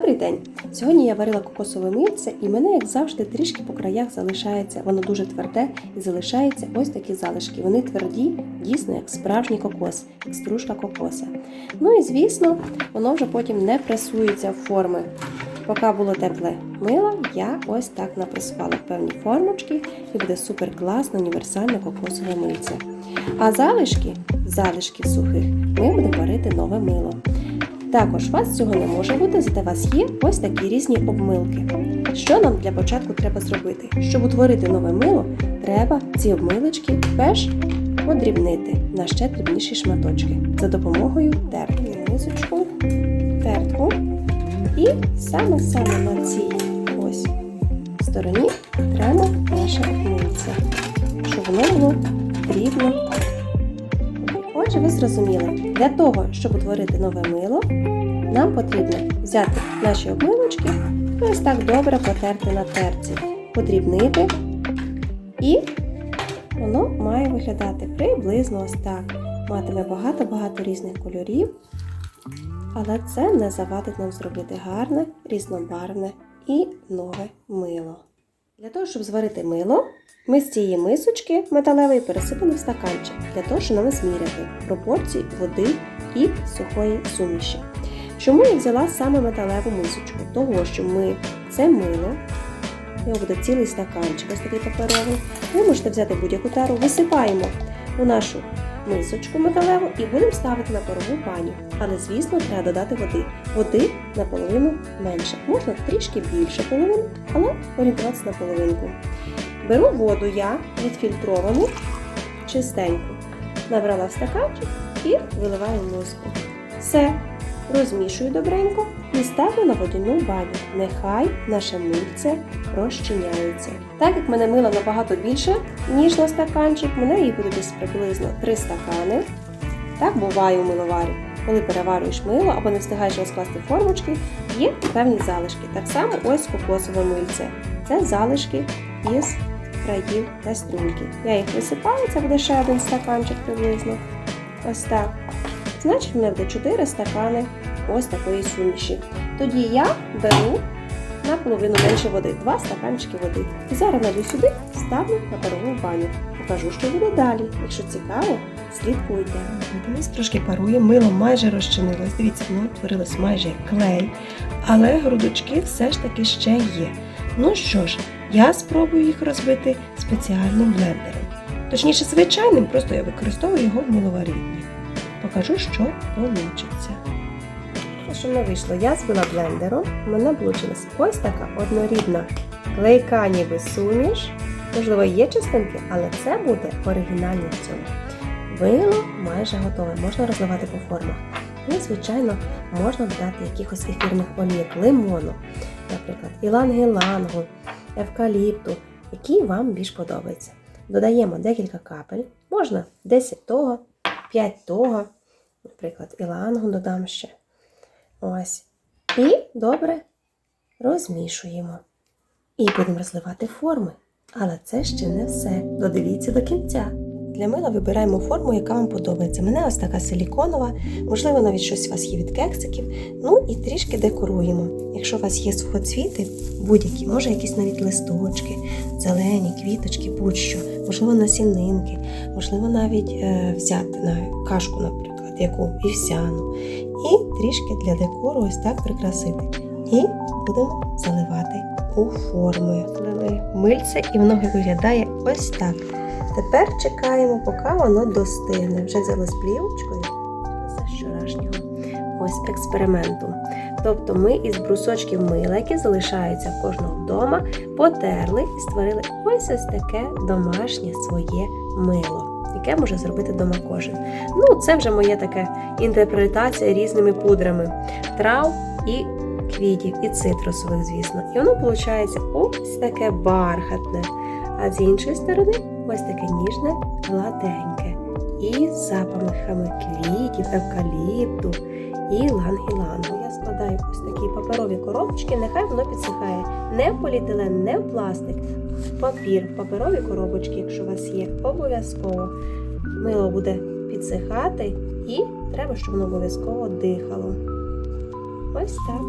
Добрий день! Сьогодні я варила кокосове мильце, і мене, як завжди, трішки по краях залишається, воно дуже тверде і залишаються ось такі залишки. Вони тверді, дійсно, як справжній кокос, як стружка кокоса. Ну і звісно, воно вже потім не пресується в форми. Поки було тепле мило, я ось так напресувала певні формочки і буде супер класне універсальне кокосове мильце. А залишки, залишки сухих, ми будемо варити нове мило. Також вас цього не може бути, зате вас є ось такі різні обмилки. Що нам для початку треба зробити? Щоб утворити нове мило, треба ці обмилочки перш подрібнити на ще дрібніші шматочки за допомогою терки. Мисочку, тертку. І саме-саме на цій ось стороні тремо наше мильце, щоб воно було дрібно Отже, ви зрозуміли, для того, щоб утворити нове мило, нам потрібно взяти наші обмилочки і ось так добре потерти на терці, подрібнити, і воно має виглядати приблизно ось так. Матиме багато-багато різних кольорів, але це не завадить нам зробити гарне, різнобарвне і нове мило. Для того, щоб зварити мило, ми з цієї мисочки металевої пересипали в стаканчик, для того, щоб нам зміряти пропорції води і сухої суміші. Чому я взяла саме металеву мисочку? Того, що ми це мило, його буде цілий стаканчик, ось такий паперовий. Ви можете взяти будь-яку тару, висипаємо у нашу мисочку металеву і будемо ставити на парову баню. Але, звісно, треба додати води. Води наполовину менше. Можна трішки більше половини, але орієнтуватися на половинку. Беру воду я відфільтровану, чистеньку, набрала в стаканчик і виливаю миску. Все, розмішую добренько і ставлю на водяну баню. Нехай наше мильце розчиняється. Так як мене мила набагато більше, ніж на стаканчик, мене її буде десь приблизно 3 стакани. Так буває у миловарі. Коли переварюєш мило або не встигаєш розкласти формочки, є певні залишки. Так само ось кокосове мильце. Це залишки із країв каструльки. Я їх висипаю, це буде ще один стаканчик приблизно. Ось так. Значить, в мене буде 4 стакани ось такої суміші. Тоді я беру наполовину менше води, 2 стаканчики води. І зараз налью сюди, ставлю на парову баню. Покажу, що буде далі. Якщо цікаво, слідкуйте. Дивись, трошки парує, мило майже розчинилось. Дивіться, воно утворилось майже клей, але грудочки все ж таки ще є. Ну що ж, я спробую їх розбити спеціальним блендером. Точніше, звичайним, просто я використовую його в миловарінні. Покажу, що вийде. Що не вийшло, я збила блендером, у мене вийшла ось така однорідна клейка ніби суміш. Можливо, є частинки, але це буде оригінальне в цьому. Вило майже готове, можна розливати по формах. І, звичайно, можна додати якихось ефірних олійок, лимону, наприклад, іланг-ілангу, евкаліпту, який вам більш подобається. Додаємо декілька капель, можна 10 того, 5 того, наприклад, ілангу додам ще. Ось. І добре розмішуємо. І будемо розливати форми. Але це ще не все. Додивіться до кінця. Для мила вибираємо форму, яка вам подобається. Мене ось така силіконова, можливо, навіть щось у вас є від кексиків. Ну і трішки декоруємо. Якщо у вас є сухоцвіти, будь-які, може якісь навіть листочки, зелені, квіточки, будь-що, можливо, насінинки, можливо, навіть е, взяти на кашку, наприклад, яку вівсяну. І трішки для декору ось так прикрасити. І будемо заливати у форми. Злили мильце і воно виглядає ось так. Тепер чекаємо, поки воно достигне. Вже взяли з плівочкою з вчорашнього ось експерименту. Тобто ми із брусочків мила, які залишаються в кожного вдома, потерли і створили ось ось таке домашнє своє мило, яке може зробити дома кожен. Ну, це вже моя така інтерпретація різними пудрами трав і квітів, і цитрусових, звісно. І воно виходить ось таке бархатне. А з іншої сторони ось таке ніжне, гладеньке. І з запахами квітів, евкаліпту і ланг-ілангу. Я складаю ось такі паперові коробочки, нехай воно підсихає не в поліетилен, не в пластик, папір, паперові коробочки, якщо у вас є, обов'язково. Мило буде підсихати і треба, щоб воно обов'язково дихало. Ось так.